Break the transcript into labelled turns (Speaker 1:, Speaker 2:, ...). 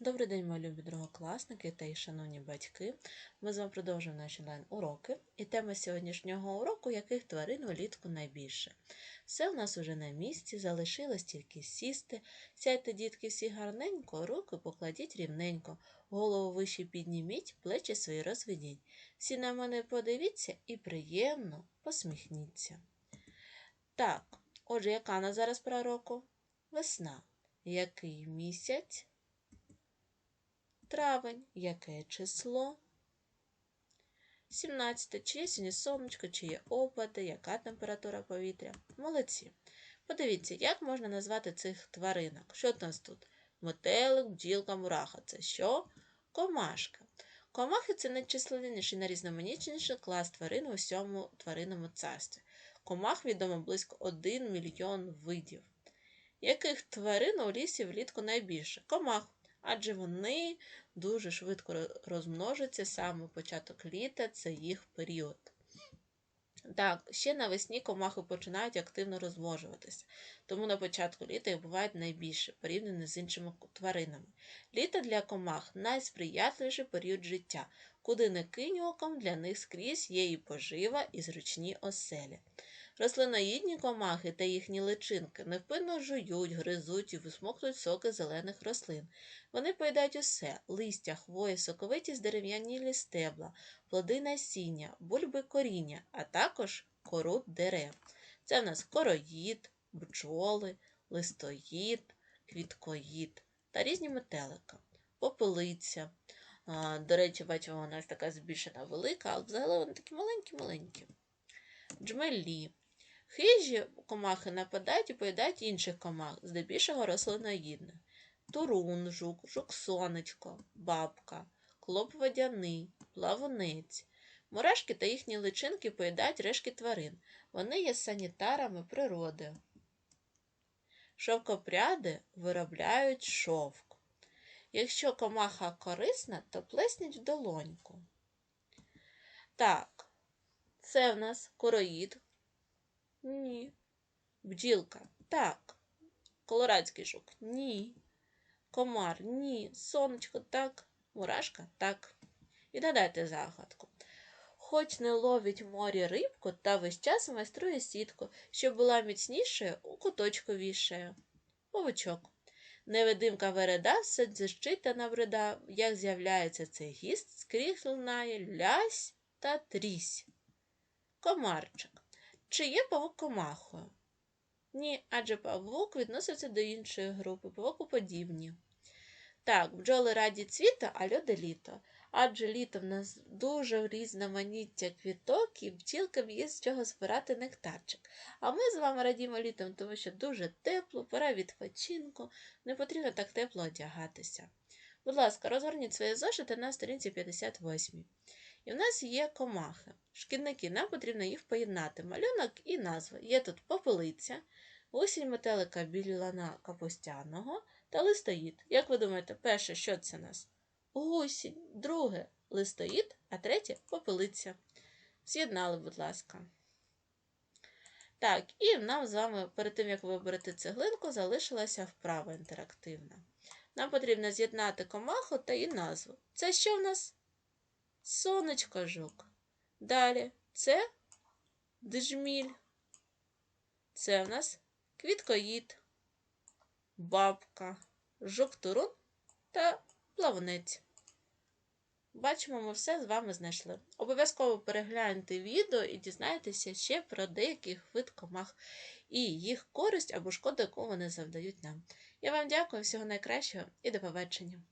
Speaker 1: Добрий день, мої любі другокласники та й шановні батьки. Ми з вами продовжуємо наші онлайн-уроки. І тема сьогоднішнього уроку яких тварин влітку найбільше. Все у нас уже на місці, залишилось тільки сісти. Сядьте, дітки, всі гарненько, руки покладіть рівненько, голову вище підніміть, плечі свої розведіть. Всі на мене подивіться і приємно посміхніться. Так, отже, яка на зараз пора року? Весна. Який місяць? Травень. Яке число? 17. Чи є сьогодні сонечко, чи є опади, яка температура повітря? Молодці. Подивіться, як можна назвати цих тваринок. Що у нас тут? Метелик, бджілка, мураха. Це що? Комашка. Комахи це найчисленніший, найрізноманітніший клас тварин у всьому тваринному царстві. Комах відомо близько 1 мільйон видів. Яких тварин у лісі влітку найбільше? Комах адже вони дуже швидко розмножаться саме початок літа це їх період. Так, ще навесні комахи починають активно розмножуватися, тому на початку літа їх буває найбільше, порівняно з іншими тваринами. Літо для комах найсприятливіший період життя, куди не кинь оком для них скрізь є і пожива, і зручні оселі. Рослиноїдні комахи та їхні личинки невпинно жують, гризуть і висмоктують соки зелених рослин. Вони поїдають усе листя, хвої, соковиті з дерев'яні стебла, плоди насіння, бульби коріння, а також кору дерев. Це в нас короїд, бджоли, листоїд, квіткоїд та різні метелика, попелиця. До речі, бачимо, вона ось така збільшена велика, але взагалі вони такі маленькі-маленькі. Джмелі. Хижі комахи нападають і поїдають інших комах, здебільшого рослиноїдних. Турун, жук, жук сонечко, бабка, клоп водяний, плавунець. Мурашки та їхні личинки поїдають решки тварин. Вони є санітарами природи. Шовкопряди виробляють шовк. Якщо комаха корисна, то плесніть в долоньку. Так, це в нас короїд, ні. Бджілка так. Колорадський жук ні. Комар ні. Сонечко так. Мурашка так. І додайте загадку. Хоч не ловить в морі рибку, та весь час майструє сітку, щоб була міцнішою, у куточку вішає. Павучок. Невидимка вереда все дзищить та набрида, як з'являється цей гіст, скрізь лунає лясь та трісь. Комарчик. Чи є павук комахою? Ні, адже павук відноситься до іншої групи, павукоподібні. Так, бджоли раді цвіта, а люди літо. Адже літо в нас дуже різноманіття квіток і бджілкам є з чого збирати нектарчик. А ми з вами радімо літом, тому що дуже тепло, пора відпочинку, не потрібно так тепло одягатися. Будь ласка, розгорніть свої зошити на сторінці 58. І в нас є комахи. Шкідники, нам потрібно їх поєднати. Малюнок і назва. Є тут попелиця, осінь метелика білана капустяного та листоїд. Як ви думаєте, перше, що це у нас? Гусінь, друге листоїд, а третє попелиця. З'єднали, будь ласка. Так, і нам з вами, перед тим, як виберете цеглинку, залишилася вправа інтерактивна. Нам потрібно з'єднати комаху та її назву. Це що в нас? Сонечко жук. Далі це дежміль. Це в нас квіткоїд, бабка, жук-турун та плавнець. Бачимо, ми все з вами знайшли. Обов'язково перегляньте відео і дізнайтеся ще про деяких вид комах і їх користь або шкоду, яку вони завдають нам. Я вам дякую, всього найкращого і до побачення!